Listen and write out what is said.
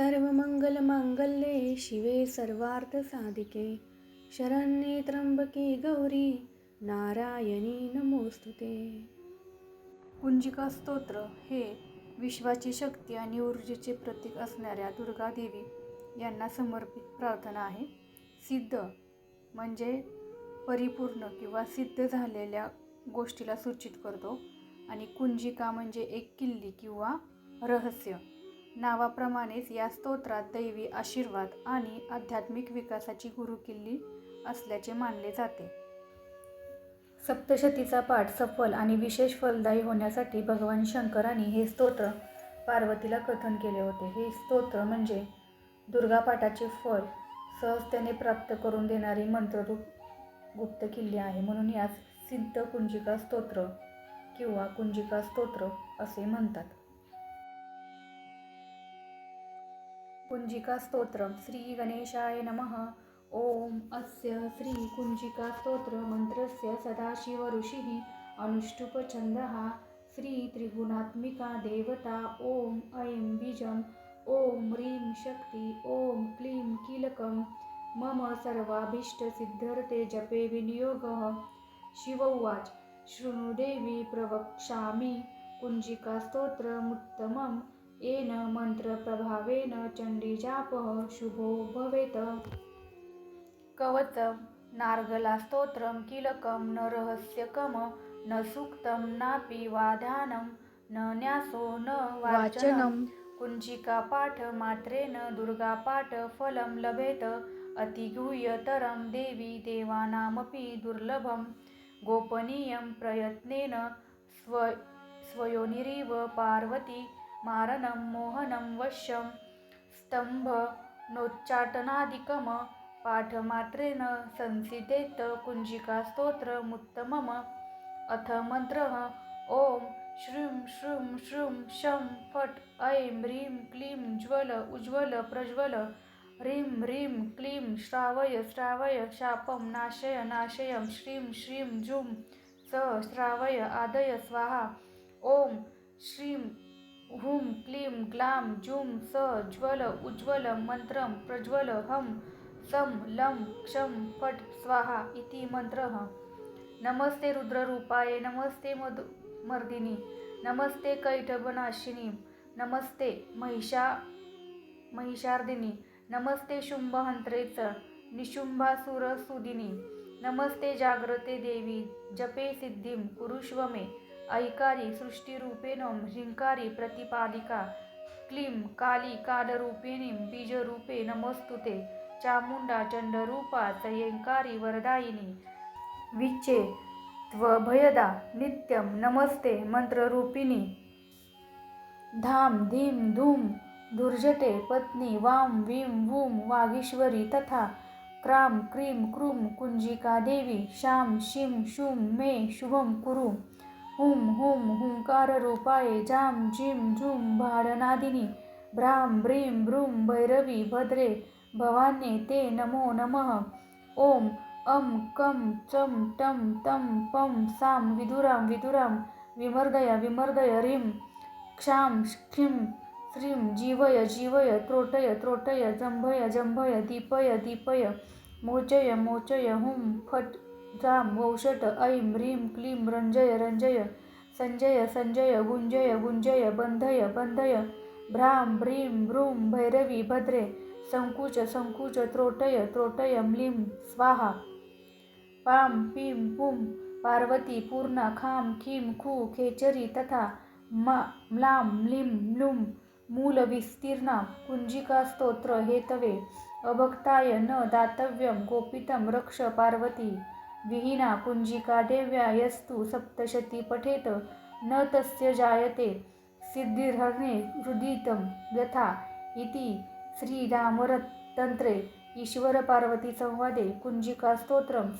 सर्वमंगलमांगल्ये शिवे सर्वार्थसाधिके। शरण्ये त्र्यंबके गौरी नारायणी नमोस्तुते कुंजिका स्तोत्र हे विश्वाची शक्ती आणि ऊर्जेचे प्रतीक असणाऱ्या दुर्गादेवी यांना समर्पित प्रार्थना आहे. सिद्ध म्हणजे परिपूर्ण किंवा सिद्ध झालेल्या गोष्टीला सूचित करतो. आणि कुंजिका म्हणजे एक किल्ली किंवा रहस्य. नावाप्रमाणेच या स्तोत्रात दैवी आशीर्वाद आणि आध्यात्मिक विकासाची गुरुकिल्ली असल्याचे मानले जाते. सप्तशतीचा पाठ सफल आणि विशेष फलदायी होण्यासाठी भगवान शंकरांनी हे स्तोत्र पार्वतीला कथन केले होते. हे स्तोत्र म्हणजे दुर्गापाठाचे फल सहजतेने प्राप्त करून देणारी मंत्ररूप गुप्त किल्ली आहे. म्हणून यास सिद्ध कुंजिका स्तोत्र किंवा कुंजिका स्तोत्र असे म्हणतात. कुञ्जिकास्तोत्रं श्रीगणेशाय नमः। ॐ अस्य श्री सदाशिवऋषिः अनुष्टुपछन्दः श्रीत्रिगुणात्मिका देवता ॐ ऐं बीजम् ॐ ह्रीं शक्ति ॐ क्लीं कीलकं। मम सर्वाभीष्टसिद्धर्थे जपे विनियोगः। शिव उवाच शृणुदेवी प्रवक्ष्यामि। कुञ्जिकास्तोत्रमुत्तमम् येन मन्त्रप्रभावेन चण्डीजापः शुभो भवेत्। कवचं नार्गलास्तोत्रं किलकं न रहस्यकं न सूक्तं नापि वाधानं न न्यासो न वाचनं। कुञ्जिकापाठमात्रेण दुर्गापाठफलं लभेत। अतिगुह्यतरं देवी देवानामपि दुर्लभं। गोपनीयं प्रयत्नेन स्व स्वयोनिरिव पार्वती मारणं मोहनं वश्यं स्तम्भनोच्चाटनादिकं पाठमात्रेण संसिदेत कुञ्जिकास्तोत्रमुत्तमम् अथ मन्त्रः ॐ श्रीं श्रूं श्रूं शं फट् ऐं ह्रीं क्लीं ज्वल उज्ज्वल प्रज्वल। ह्रीं ह्रीं क्लीं श्रावय श्रावय शापं नाशय नाशय। श्रीं श्रीं जुं स श्रावय आदय स्वाहा। ॐ श्रीं हुं क्लीं ग्लां जूं स ज्वल उज्ज्वल मन्त्रं प्रज्वल हं सं लं क्षं फट् स्वाहा इति मन्त्रः नमस्ते रुद्ररूपाय नमस्ते मधु मर्दिनी नमस्ते कैटभनाशिनी नमस्ते महिषा महिषार्दिनी नमस्ते शुंभहंत्रेच निशुंभासुरसुदिनी नमस्ते जाग्रते देवी जपे सिद्धिं कुरुष्व मे। ऐकारी सृष्टिरूपेण ह्रींकारी प्रतिपालिका क्लीं काली कालरूपिणीं बीजरूपे नमोस्तुते चामुंडा चंडरूपा चयंकारी वरदायिनी विच्चे त्वभयदा नित्यं नमस्ते मंत्ररूपिणी धाम धीम धूम दुर्जटे पत्नी वाम वीम वूम वागीश्वरी तथा क्राम क्रीम क्रूम कुंजिका देवी श्याम शिम शुम मे शुभम कुरु। हुं हुं हुंकाररूपाये जाम जिम झुम भारनादिनी। भ्राम ब्रीम ब्रूम भैरवी भद्रे भवान्ये ते नमो नमः। ओम अम कम चम टम तम पम साम विदुराम विदुराम विमर्दय विमर्दय रिम क्षाम क्षिम श्रीं जीवय जीवय त्रोटय त्रोटय जंभय जंभय दीपय दीपय। मोचय मोचय हुं फट जाम वौषट ऐं ह्रीं क्लीं रंजय रंजय संजय संजय गुंजय गुंजय बंधय बंधय भ्राम भ्रीं भ्रूं भैरवी भद्रे संकुच संकुच त्रोटय त्रोटय म्लीं स्वाहा पां पीं पुं पार्वती पूर्णा खां खीं खू खेचरी तथा म्लां म्लीं म्लुं मूलविस्तीर्णा कुञ्जिकास्तोत्र हेतवे अभक्ताय न दातव्यं गोपितं रक्ष पार्वती विहीना कुंजिका देव्या यस्तु सप्तशती पठेत न तस्य जायते सिद्धिर्हरणे हृदितं व्यथा इति श्रीरामरतंत्रे ईश्वर पार्वती संवादे कुंजिका स्तोत्रम